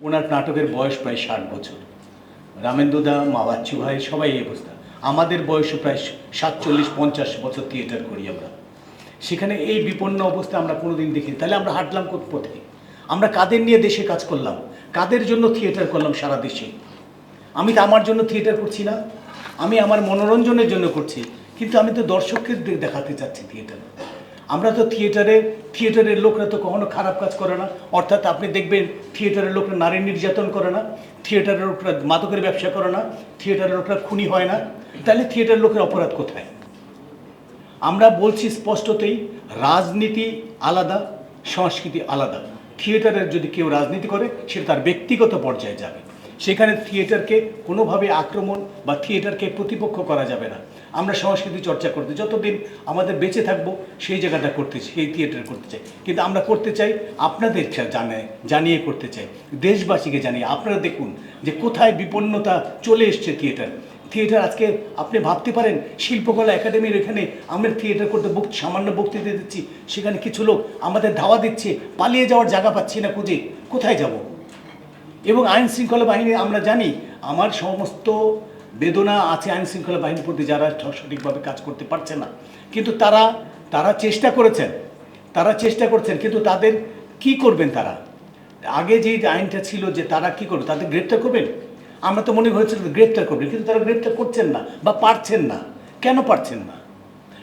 ওনার নাটকের বয়স প্রায় ষাট বছর। রামেন্দুদা মা বাচ্চু ভাই সবাই এই অবস্থা। আমাদের বয়সও প্রায় সাতচল্লিশ, পঞ্চাশ বছর থিয়েটার করি আমরা। সেখানে এই বিপন্ন অবস্থা আমরা কোনোদিন দেখি তাহলে আমরা হাঁটলাম পথে? আমরা কাদের নিয়ে দেশে কাজ করলাম? কাদের জন্য থিয়েটার করলাম সারা দেশে? আমি তো আমার জন্য থিয়েটার করছি না। আমি আমার মনোরঞ্জনের জন্য করছি। কিন্তু আমি তো দর্শককে দেখাতে চাচ্ছি থিয়েটার আমরা তো থিয়েটারে, থিয়েটারের লোকরা তো কখনো খারাপ কাজ করে না। অর্থাৎ আপনি দেখবেন, থিয়েটারের লোকরা নারী নির্যাতন করে না, থিয়েটারের লোকরা মাদকের ব্যবসা করে না, থিয়েটারের লোকরা খুনি হয় না। তাহলে থিয়েটারের লোকের অপরাধ কোথায়? আমরা বলছি স্পষ্টতই, রাজনীতি আলাদা, সংস্কৃতি আলাদা। থিয়েটারের যদি কেউ রাজনীতি করে, সেটা তার ব্যক্তিগত পর্যায়ে যাবে। সেখানে থিয়েটারকে কোনোভাবে আক্রমণ বা থিয়েটারকে প্রতিপক্ষ করা যাবে না। আমরা সংস্কৃতি চর্চা করতে যতদিন আমাদের বেঁচে থাকব, সেই জায়গাটা করতে চাই, সেই থিয়েটার করতে চাই। কিন্তু আমরা করতে চাই, আপনাদের জানে জানিয়ে করতে চাই। দেশবাসীকে জানিয়ে, আপনারা দেখুন যে কোথায় বিপন্নতা চলে এসছে থিয়েটার থিয়েটার আজকে আপনি ভাবতে পারেন, শিল্পকলা একাডেমির এখানে আমরা থিয়েটার করতে বক- সামান্য বক্তৃতা দিচ্ছি, সেখানে কিছু লোক আমাদের ধাওয়া দিচ্ছে, পালিয়ে যাওয়ার জায়গা পাচ্ছি না খুঁজে, কোথায় যাব? এবং আইন শৃঙ্খলা বাহিনী, আমরা জানি, আমার সমস্ত বেদনা আছে, আইন শৃঙ্খলা বাহিনীর প্রতি যারা সঠিকভাবে কাজ করতে পারছে না। কিন্তু তারা তারা চেষ্টা করেছেন। তারা চেষ্টা করছেন, কিন্তু তাদের কি করবেন তারা? আগে যে আইনটা ছিল যে তারা কি করবে, তাদের গ্রেপ্তার করবেন? আমরা তো মনে হয়েছিল গ্রেপ্তার করবেন, কিন্তু তারা গ্রেপ্তার করছেন না বা পারছেন না। কেন পারছেন না?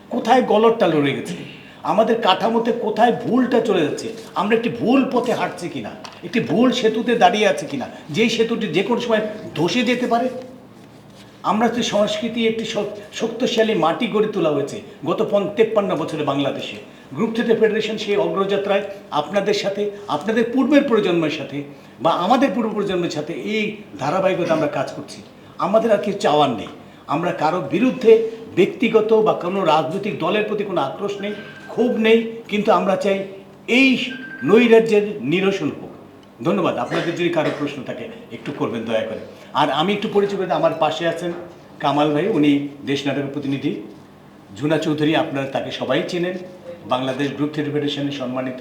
কোথায় গলতটা লড়ে গেছে? আমাদের কাঠামোতে কোথায় ভুলটা চলে যাচ্ছে? আমরা একটি ভুল পথে হাঁটছি কিনা? একটি ভুল সেতুতে দাঁড়িয়ে আছে কিনা? যেই সেতুটি যে কোনো সময় ধসে যেতে পারে? আমরা যে সংস্কৃতি একটি শক- শক্তিশালী মাটি গড়ে তোলা হয়েছে গত পন তেপ্পান্ন বছরে বাংলাদেশে। গ্রুপ থিয়েটার ফেডারেশন সেই অগ্রযাত্রায় আপনাদের সাথে, আপনাদের পূর্বের প্রজন্মের সাথে বা আমাদের পূর্ব প্রজন্মের সাথে এই ধারাবাহিকতা আমরা কাজ করছি। আমাদের আর কিছু চাওয়ার নেই। আমরা কারও বিরুদ্ধে ব্যক্তিগত বা কোনো রাজনৈতিক দলের প্রতি কোনো আক্রোশ নেই, ক্ষোভ নেই, কিন্তু আমরা চাই এই নৈরাজ্যের নিরসন হোক। ধন্যবাদ। আপনাদের যদি কারও প্রশ্ন থাকে, একটু করবেন দয়া করে। আর আমি একটু পরিচয় করে আমার পাশে আছেন কামাল ভাই উনি দেশ নাটকের প্রতিনিধি। ঝুনা চৌধুরী আপনারা তাকে সবাই চেনেন। বাংলাদেশ গ্রুপ থিয়েটার ফেডারেশনের সম্মানিত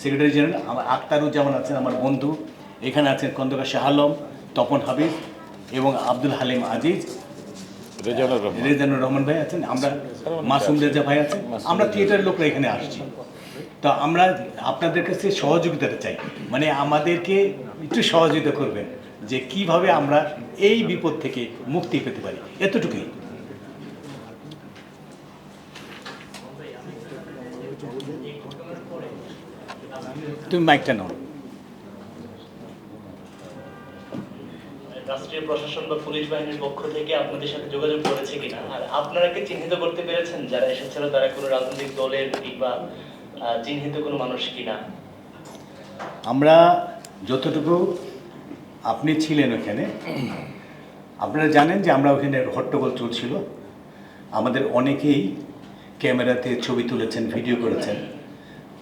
সেক্রেটারি জেনারেল। আমার আক্তারুজ্জামান আছেন আমার বন্ধু। এখানে আছেন খন্দকার শাহ আলম তপন হাবিব এবং আব্দুল হালিম আজিজ। রেজানুর রহমান। রেজানুর রহমান ভাই আছেন আমরা মাসুম রেজা ভাই আছেন। আমরা থিয়েটারের লোকরা এখানে আসছি। তো আমরা আপনাদের কাছে সহযোগিতাটা চাই। মানে আমাদেরকে একটু সহযোগিতা করবেন। যে কীভাবে আমরা এই বিপদ থেকে মুক্তি পেতে পারি। এতটুকুই। তুমি মাইকটা নাও। রাষ্ট্রীয় প্রশাসন বা পুলিশ বাহিনীর পক্ষ থেকে আপনাদের সাথে যোগাযোগ করেছে কিনা? আর আপনারা কি চিহ্নিত করতে পেরেছেন যারা এসেছিল তারা কোনো রাজনৈতিক দলের কিংবা চিহ্নিত কোনো মানুষ কিনা? আমরা যতটুকু আপনি ছিলেন ওখানে। আপনারা জানেন যে আমরা ওখানে হট্টগোল চলছিল। আমাদের অনেকেই ক্যামেরাতে ছবি তুলেছেন, ভিডিও করেছেন।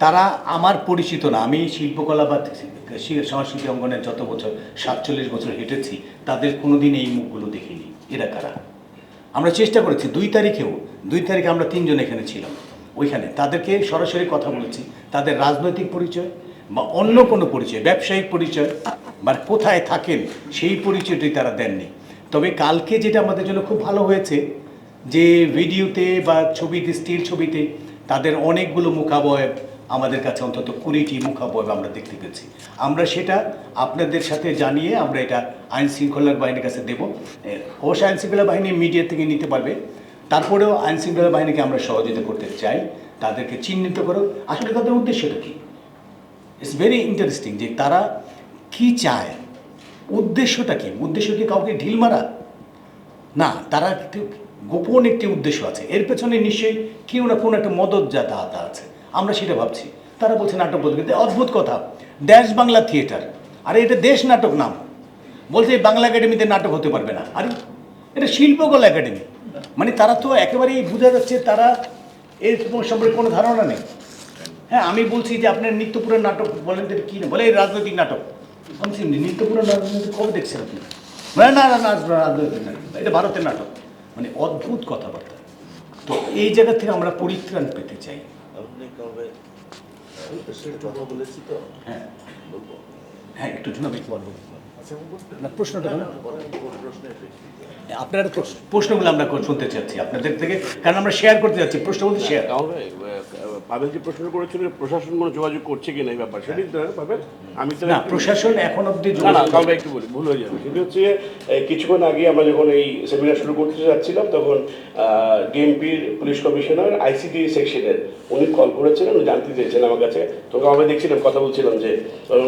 তারা আমার পরিচিত না, আমি শিল্পকলা বা সংস্কৃতি অঙ্গনে যত বছর, সাতচল্লিশ বছর হেঁটেছি, তাদের কোনোদিন এই মুখগুলো দেখিনি, এরা কারা? আমরা চেষ্টা করেছি, দুই তারিখেও, দুই তারিখে আমরা তিনজন এখানে ছিলাম, ওইখানে। তাদেরকে সরাসরি কথা বলেছি, তাদের রাজনৈতিক পরিচয় বা অন্য কোনো পরিচয় ব্যবসায়িক পরিচয় বা কোথায় থাকেন সেই পরিচয়টি তারা দেননি। তবে কালকে যেটা আমাদের জন্য খুব ভালো হয়েছে যে ভিডিওতে বা ছবিতে স্টিল ছবিতে তাদের অনেকগুলো মুখাবয়ব আমাদের কাছে অন্তত কুড়িটি মুখাবয়ব আমরা দেখতে পেয়েছি। আমরা সেটা আপনাদের সাথে জানিয়ে আমরা এটা আইন শৃঙ্খলা বাহিনীর কাছে দেব। এ, অবশ্যই আইন শৃঙ্খলা বাহিনী মিডিয়া থেকে নিতে পারবে। তারপরেও আইন শৃঙ্খলা বাহিনীকে আমরা সহযোগিতা করতে চাই। তাদেরকে চিহ্নিত করো। আসলে তাদের উদ্দেশ্যটা কী? ইটস ভেরি ইন্টারেস্টিং যে তারা কি চায়? উদ্দেশ্যটা কি? উদ্দেশ্য কি কাউকে ঢিল মারা? না, তারা গোপন একটি উদ্দেশ্য আছে। এর পেছনে নিশ্চয়ই কেউ না কোনো একটা মদত যাতা হাতা আছে। আমরা সেটা ভাবছি। তারা বলছে নাটক বলতে অদ্ভুত কথা। দেশ বাংলা থিয়েটার। আরে, এটা দেশ নাটক নাম। বলছে বাংলা একাডেমিতে নাটক হতে পারবে না। আরে, এটা শিল্পকলা একাডেমি। মানে তারা তো একেবারেই বোঝা যাচ্ছে তারা এর সম্পর্কে কোনো ধারণা নেই। হ্যাঁ আমি বলছি যে আপনার নিত্যপুরের নাটক বলেন তো কী না? বলে এই রাজনৈতিক নাটক। আমি বলছি, নিত্যপুরের নাটক কবে দেখছেন আপনি? না না না না রাজনৈতিক নাটক এটা ভারতের নাটক। মানে অদ্ভুত কথাবার্তা। তো এই জায়গা থেকে আমরা পরিত্রাণ পেতে চাই। আপনি কবে সাথে বলেছি তো। হ্যাঁ। বলব। হ্যাঁ একটু জন্য আমি বলব। না প্রশ্নটা বলুন। প্রশ্নগুলো আমরা শুনতে চাচ্ছি আপনাদের থেকে। কারণ আমরা শেয়ার করতে যাচ্ছি প্রশ্ন বলতে শেয়ার পাবেল যে প্রশ্ন করেছিল প্রশাসন কোনো যোগাযোগ করছে কিনা এই ব্যাপার হ্যাঁ, পাবেল আমি তো না প্রশাসন এখন অব্দি না একটু বলি ভুল হয়ে যাবে। সেটা হচ্ছে কিছুক্ষণ আগে আমরা যখন এই সেমিনার শুরু করতে যাচ্ছিলাম তখন ডিএমপির পুলিশ কমিশনার আইসিডি সেকশনের উনি কল করেছিলেন উনি জানতে চেয়েছেন আমার কাছে। তো আমি দেখছিলাম কথা বলছিলাম যে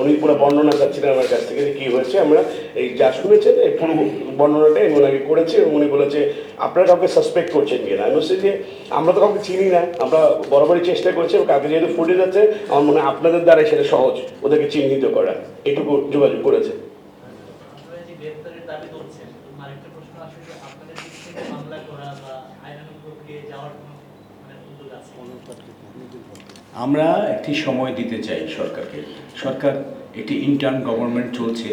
উনি পুরো বর্ণনা চাচ্ছিলেন আমার কাছ থেকে যে কী হয়েছে। আমরা এই যা শুনেছেন এই পুরো বর্ণনাটাই উনি ওনাকে করেছে এবং উনি বলেছে আপনারা কাউকে সাসপেক্ট করছেন কিনা? আমি বলছি যে আমরা তো কাউকে চিনি না। আমরা বরাবরই চেষ্টা করছি কাউকে যেহেতু ফুটে যাচ্ছে আমার মনে হয় আপনাদের দ্বারাই সেটা সহজ ওদেরকে চিহ্নিত করা এটুকু যোগাযোগ করেছে। আপনারা যে গ্রেফতারের দাবি করছেন? আরেকটা প্রশ্ন আসলে যে আপনাদের দিক থেকে মামলা করা বা আইনানুগ প্রক্রিয়ায় যাওয়ার কোনো মানে আমরা একটি সময় দিতে চাই সরকারকে। সরকার একটি ইন্টার্ন গভর্নমেন্ট চলছে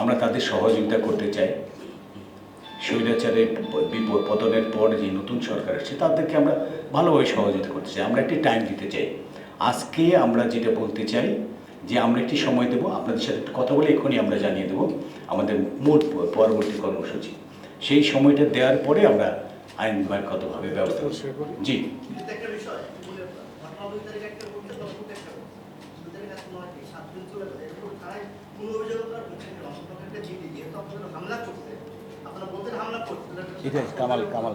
আমরা তাদের সহযোগিতা করতে চাই। স্বৈরাচারের বিপদ পতনের পর যে নতুন সরকার আসছে তাদেরকে আমরা ভালোভাবে সহযোগিতা করতে চাই। আমরা একটি টাইম দিতে চাই। আজকে আমরা যেটা বলতে চাই যে আমরা একটি সময় দেবো আপনাদের সাথে একটু কথা বলে এক্ষুনি আমরা জানিয়ে দেবো আমাদের মোট পরবর্তী কর্মসূচি। সেই সময়টা দেওয়ার পরে আমরা আইন আইনগতভাবে ব্যবস্থা করব। জি। কিন্তু একটা বিষয় বলে ঘটনা দুই তারিখ একটা করতে তখন একটা দুই তারিখ একটা নয় কি সাত দিন চলে গেলে। এরপর থানায় কোনো অভিযোগ করার হচ্ছে না আপনাকে একটা জিডি যেহেতু আপনারা হামলা হামলা কামাল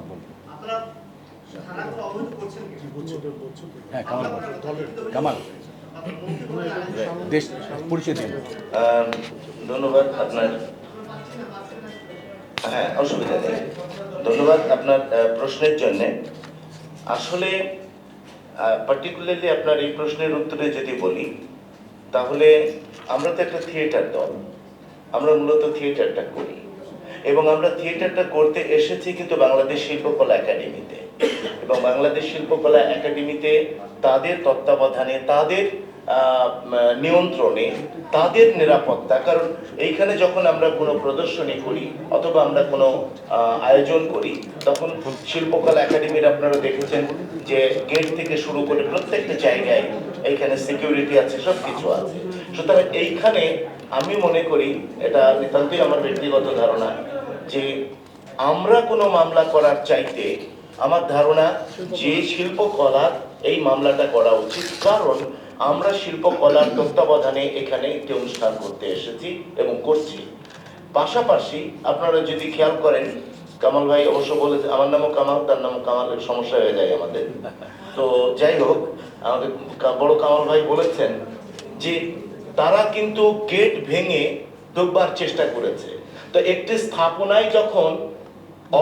কামাল হ্যাঁ দেশ পরিচয় দিন। ধন্যবাদ আপনার। হ্যাঁ অসুবিধা নেই। ধন্যবাদ আপনার আহ, প্রশ্নের জন্য। আসলে পার্টিকুলারলি আপনার এই প্রশ্নের উত্তরে যদি বলি তাহলে আমরা তো একটা থিয়েটার দল। আমরা মূলত থিয়েটারটা করি। এবং আমরা থিয়েটারটা করতে এসেছি কিন্তু বাংলাদেশ শিল্পকলা একাডেমিতে। এবং বাংলাদেশ শিল্পকলা একাডেমিতে তাদের তত্ত্বাবধানে, তাদের নিয়ন্ত্রণে, তাদের নিরাপত্তা, কারণ এইখানে যখন আমরা কোনো প্রদর্শনী করি অথবা আমরা কোনো আয়োজন করি, তখন শিল্পকলা একাডেমির আপনারা দেখেছেন যে গেট থেকে শুরু করে প্রত্যেকটা জায়গায় এইখানে সিকিউরিটি আছে সব কিছু আছে। সুতরাং এইখানে আমি মনে করি, এটা নিতান্তই আমার ব্যক্তিগত ধারণা যে আমরা কোনো মামলা করার চাইতে আমার ধারণা যে শিল্পকলার এই মামলাটা করা উচিত। কারণ আমরা শিল্পকলার তত্ত্বাবধানে এখানে একটি অনুষ্ঠান করতে এসেছি এবং করছি। পাশাপাশি আপনারা যদি খেয়াল করেন, কামাল ভাই অবশ্য বলে আমার নামও কামাল, তার নামও কামালের সমস্যা হয়ে যায় আমাদের। তো যাই হোক, আমাদের বড় কামাল ভাই বলেছেন যে তারা কিন্তু গেট ভেঙে ঢুকবার চেষ্টা করেছে। তো একটি স্থাপনায় যখন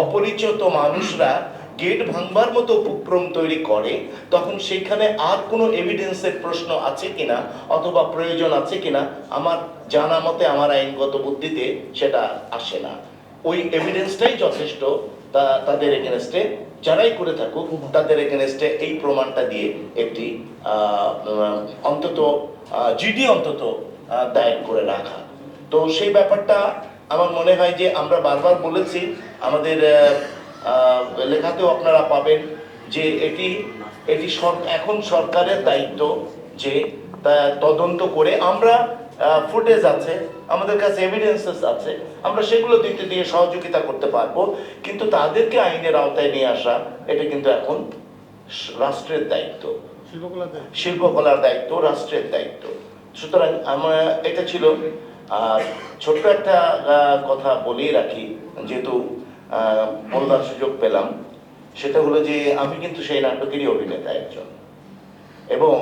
অপরিচিত মানুষরা গেট ভাঙবার মতো উপক্রম তৈরি করে, তখন সেখানে আর কোনো এভিডেন্সের প্রশ্ন আছে কিনা অথবা প্রয়োজন আছে কিনা, আমার জানা মতে, আমার আইনগত বুদ্ধিতে সেটা আসে না। ওই এভিডেন্সটাই যথেষ্ট তাদের এগেনস্টে যারাই করে থাকুক, তাদের এগেনস্টে এই প্রমাণটা দিয়ে একটি অন্তত জিডি অন্তত দায়ের করে রাখা। তো সেই ব্যাপারটা আমার মনে হয় যে আমরা বারবার বলেছি আমাদের লেখাতেও আপনারা পাবেন যে এটি এটি এখন সরকারের দায়িত্ব যে তদন্ত করে আমরা ফুটেজ আছে আমাদের কাছে এভিডেন্সেস আছে আমরা সেগুলো দিতে দিয়ে সহযোগিতা করতে পারব কিন্তু তাদেরকে আইনের আওতায় নিয়ে আসা এটা কিন্তু এখন রাষ্ট্রের দায়িত্ব। শিল্পকলার দায়িত্ব রাষ্ট্রের দায়িত্ব। সুতরাং আমার এটা ছিল আর ছোট্ট একটা কথা বলেই রাখি যেহেতু আহ, বলবার সুযোগ পেলাম সেটা হলো যে আমি কিন্তু সেই নাটকেরই অভিনেতা একজন। এবং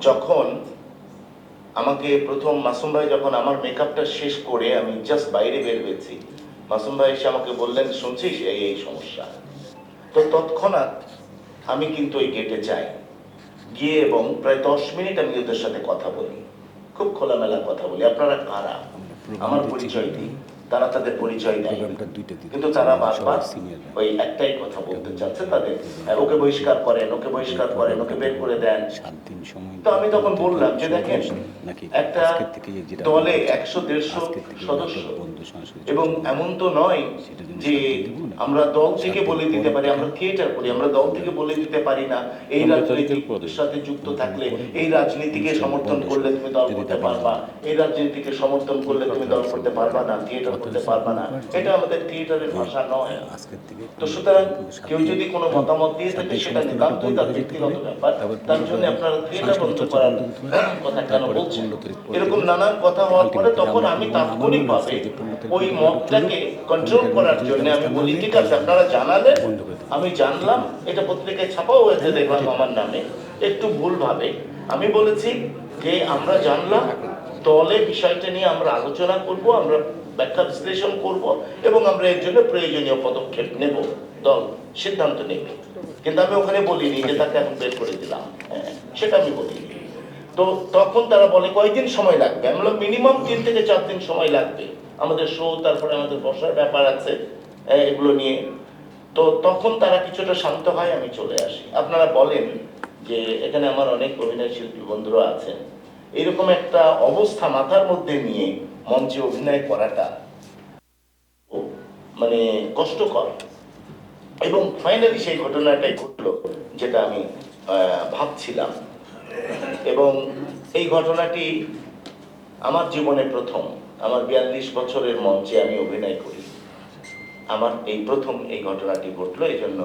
যখন আমাকে প্রথম মাসুম ভাই যখন আমার মেকআপটা শেষ করে আমি জাস্ট বাইরে বের হয়েছি মাসুম ভাই এসে আমাকে বললেন শুনছিস এই এই সমস্যা? তো তৎক্ষণাৎ আমি কিন্তু ওই গেটে যাই। গিয়ে এবং প্রায় দশ মিনিট আমি ওদের সাথে কথা বলি। খুব খোলামেলা কথা বলি। আপনারা কারা? আমার পরিচয় দিই তারা তাদের পরিচয় দেয়। কিন্তু তারা বারবার ওই একটাই কথা বলতে চাচ্ছে তাদের ওকে বহিষ্কার করেন ওকে বহিষ্কার করেন ওকে বের করে দেন। তো আমি তখন বললাম যে দেখেন একটা দলে একশো দেড়শো সদস্য। এবং এমন তো নয় যে। আমরা দল থেকে বলে দিতে পারি আমরা থিয়েটার করি আমরা দল থেকে বলে দিতে পারি না। এই রাজনীতির সাথে যুক্ত থাকলে এই রাজনীতিকে সমর্থন করলে তুমি দল করতে পারবা। এই রাজনীতিকে সমর্থন করলে তুমি দল করতে পারবা না থিয়েটার করতে পারবা না। এটা আমাদের থিয়েটারের ভাষা নয়। তো সুতরাং কেউ যদি কোনো মতামত দিয়ে থাকে সেটা নিতান্তই তার ব্যক্তিগত ব্যাপার। তার জন্য আপনারা থিয়েটার বন্ধ করার কথা কেন বলছেন? এরকম নানান কথা হওয়ার পরে তখন আমি তাৎক্ষণিকভাবে ওই মতটাকে কন্ট্রোল করার জন্য আমি বলি ঠিক আছে আপনারা জানালেন। আমি জানলাম এটা পত্রিকায় ছাপাও হয়েছে দেখলাম আমার নামে। একটু ভুল ভাবে আমি বলেছি যে আমরা জানলাম দলে বিষয়টা নিয়ে আমরা আলোচনা করব আমরা ব্যাখ্যা বিশ্লেষণ করব এবং আমরা এর জন্য প্রয়োজনীয় পদক্ষেপ নেব। দল সিদ্ধান্ত নেবে কিন্তু আমি ওখানে বলিনি যে তাকে এখন বের করে দিলাম। হ্যাঁ, সেটা আমি বলিনি। তো তখন তারা বলে কয়দিন সময় লাগবে? আমি বললাম মিনিমাম তিন থেকে চার দিন সময় লাগবে। আমাদের শো তারপরে আমাদের বসার ব্যাপার আছে হ্যাঁ, এগুলো নিয়ে। তো তখন তারা কিছুটা শান্ত হয় আমি চলে আসি। আপনারা বলেন যে এখানে আমার অনেক অভিনয় শিল্পী বন্ধুরা আছেন। এরকম একটা অবস্থা মাথার মধ্যে নিয়ে মঞ্চে অভিনয় করাটা। মানে কষ্টকর। এবং ফাইনালি সেই ঘটনাটাই ঘটলো যেটা আমি ভাবছিলাম। এবং এই ঘটনাটি আমার জীবনে প্রথম। আমার বিয়াল্লিশ বছরের মঞ্চে আমি অভিনয় করি। আমার এই প্রথম এই ঘটনাটি ঘটলো এই জন্য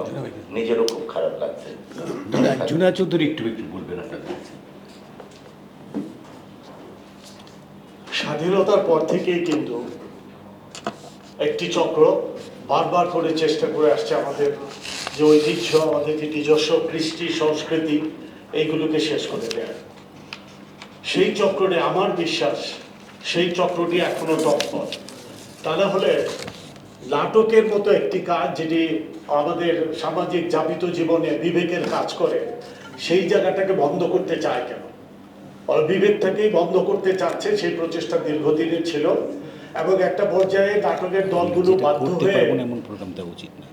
নিজেরও খুব খারাপ লাগছে। চৌধুরী একটু একটু বলবেন আপনাদের কাছে। স্বাধীনতার পর থেকেই কিন্তু একটি চক্র বারবার করে চেষ্টা করে আসছে আমাদের যে ঐতিহ্য, আমাদের যে নিজস্ব কৃষ্টি, সংস্কৃতি, এইগুলোকে শেষ করে দেয়। সেই চক্রটি আমার বিশ্বাস, সেই চক্রটি এখনও তৎপর। তা না হলে নাটকের মতো একটি কাজ যেটি আমাদের সামাজিক জাপিত জীবনে বিবেকের কাজ করে, সেই জায়গাটাকে বন্ধ করতে চায় কেন? থেকেই বন্ধ করতে চাচ্ছে সেই প্রচেষ্টা দীর্ঘদিনের ছিল। এবং একটা পর্যায়ে নাটকের দলগুলো বাধ্য হয়ে এমন প্রোগ্রাম দেওয়া উচিত না।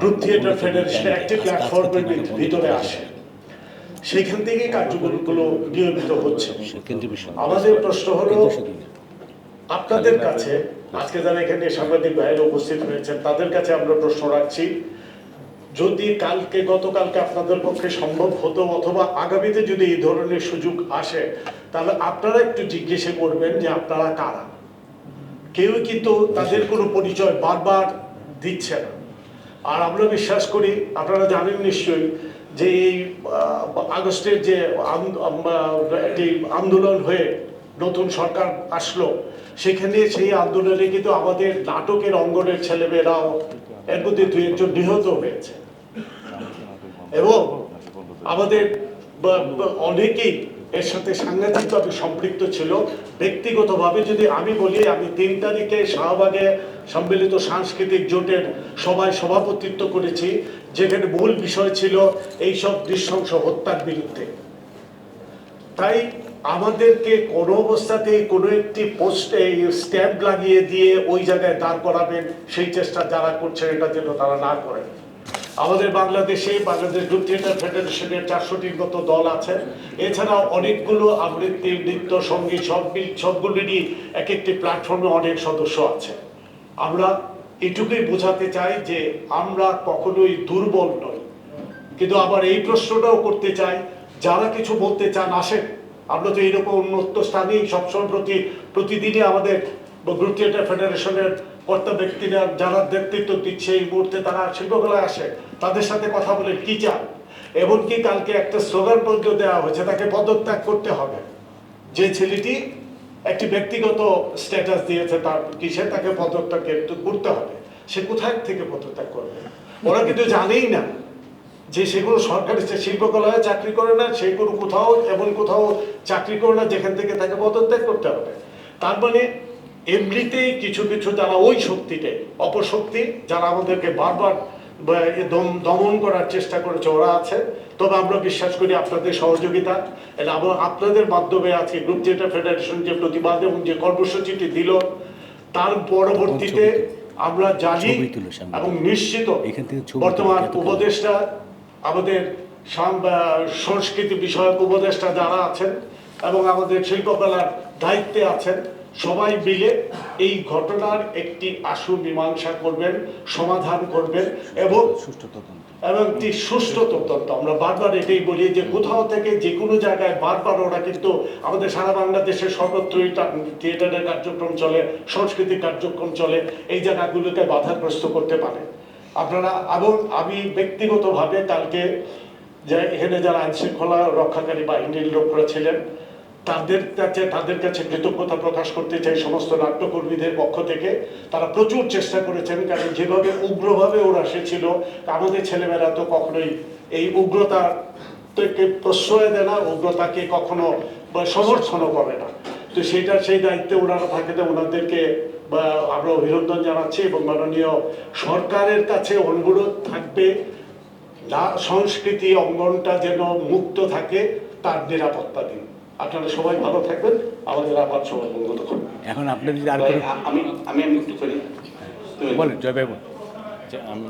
গ্রুপ থিয়েটার ফেডারেশনের একটি প্ল্যাটফর্মের ভিতরে আসে। সেখান থেকে কার্যক্রমগুলো নিয়মিত হচ্ছে। আমাদের প্রশ্ন হলো। আপনাদের কাছে আজকে যারা এখানে সাংবাদিক ভাইয়েরা উপস্থিত হয়েছেন তাদের কাছে আমরা প্রশ্ন রাখছি যদি কালকে, গতকালকে আপনাদের পক্ষে সম্ভব হতো অথবা আগামীতে যদি এই ধরনের সুযোগ আসে, তাহলে আপনারা একটু জিজ্ঞেসে করবেন যে আপনারা কারা? কেউ কিন্তু তাদের কোনো পরিচয় বারবার দিচ্ছে না। আর আমরা বিশ্বাস করি, আপনারা জানেন নিশ্চয়ই, যে এই আগস্টের যে একটি আন্দোলন হয়ে নতুন সরকার আসলো, সেখানে সেই আন্দোলনে কিন্তু আমাদের নাটকের অঙ্গনের ছেলেমেয়েরাও এর মধ্যে দু একজন নিহত হয়েছে। এবং আমাদের অনেকেই এর সাথে সাংঘাতিকভাবে সম্পৃক্ত ছিল। ব্যক্তিগতভাবে যদি আমি বলি, আমি তিন তারিখে শাহবাগে সম্মিলিত সাংস্কৃতিক জোটের সভায় সভাপতিত্ব করেছি, যেখানে মূল বিষয় ছিল এইসব নৃশংস হত্যার বিরুদ্ধে। তাই আমাদেরকে কোনো অবস্থাতেই কোনো একটি পোস্টে স্ট্যাম্প লাগিয়ে দিয়ে ওই জায়গায় দাঁড় করাবেন, সেই চেষ্টা যারা করছেন এটা যেন তারা না করেন। আমাদের বাংলাদেশে, বাংলাদেশ গ্রুপ থিয়েটার ফেডারেশনের চারশোটির মতো দল আছে। এছাড়াও অনেকগুলো আবৃত্তি নৃত্য, সংগীত, সব সবগুলিরই এক একটি প্ল্যাটফর্মে অনেক সদস্য আছে। আমরা এটুকুই বোঝাতে চাই যে আমরা কখনোই দুর্বল নই। কিন্তু আবার এই প্রশ্নটাও করতে চাই, যারা কিছু বলতে চান, আসেন। আমরা তো এইরকম উন্নত স্থানেই সবসময় প্রতি প্রতিদিনই আমাদের গ্রুপ থিয়েটার ফেডারেশনের কর্তা ব্যক্তিরা যারা নেতৃত্ব দিচ্ছে, এই মুহূর্তে তারা শিল্পকলায় আসে তাদের সাথে কথা বলে চান? এমনকি কালকে একটা স্লোগান পর্যন্ত দেওয়া হয়েছে, তাকে পদত্যাগ করতে হবে। যে ছেলেটি একটি ব্যক্তিগত স্ট্যাটাস দিয়েছে, তার কিসে তাকে পদত্যাগ করতে হবে। সে কোথায় থেকে পদত্যাগ করবে? ওরা কিন্তু জানেই না যে সেগুলো সরকারি শিল্পকলায় চাকরি করে না সেগুলো কোথাও, এমন কোথাও চাকরি করে না যেখান থেকে তাকে পদত্যাগ করতে হবে। তার মানে এমনিতেই কিছু কিছু যারা ওই শক্তিতে, অপশক্তি, যারা আমাদেরকে বারবার দমন করার চেষ্টা করেছে ওরা আছে। তবে আমরা বিশ্বাস করি আপনাদের সহযোগিতা। আমরা আপনাদের মাধ্যমে আজকে গ্রুপ থিয়েটার ফেডারেশন যে প্রতিবাদ এবং যে কর্মসূচিটি দিল তার পরবর্তীতে আমরা জানি এবং নিশ্চিত বর্তমান। উপদেষ্টা আমাদের সংস্কৃতি বিষয়ক উপদেষ্টা যারা আছেন এবং আমাদের শিল্পকলার দায়িত্বে আছেন সবাই মিলে এই ঘটনার একটি আশু মীমাংসা করবেন সমাধান করবেন এবং সুষ্ঠু তদন্ত। এবং একটি সুষ্ঠু তদন্ত। আমরা বারবার এটাই বলি যে কোথাও থেকে যে কোনো জায়গায় বারবার ওরা কিন্তু আমাদের সারা বাংলাদেশের সর্বত্রই থিয়েটারের কার্যক্রম চলে সাংস্কৃতিক কার্যক্রম চলে এই জায়গাগুলোকে বাধাগ্রস্ত করতে পারে। আপনারা এবং আমি ব্যক্তিগতভাবে কালকে যে এখানে যারা আইন শৃঙ্খলা রক্ষাকারী বাহিনীর লোকরা ছিলেন তাদের কাছে তাদের কাছে কৃতজ্ঞতা প্রকাশ করতে চাই সমস্ত নাট্যকর্মীদের পক্ষ থেকে। তারা প্রচুর চেষ্টা করেছেন, কারণ যেভাবে উগ্রভাবে ওরা এসেছিল আমাদের ছেলেমেয়েরা তো কখনোই এই উগ্রতা থেকে প্রশ্রয় দেয় না, উগ্রতাকে কখনো সমর্থনও করে না। তো সেটা, সেই দায়িত্বে ওনারা থাকেন ওনাদেরকে আমরা অভিনন্দন জানাচ্ছি এবং মাননীয় সরকারের কাছে অনুরোধ থাকবে সংস্কৃতি অঙ্গনটা যেন মুক্ত থাকে, তার নিরাপত্তা দিন। আপনারা সবাই ভালো থাকবেন। আমাদের আবার সবাই মঙ্গল করবেন। এখন আপনার যদি আর আমি আমি আমি একটু করি। বলেন জয় বাবু বলুন। আচ্ছা, আমি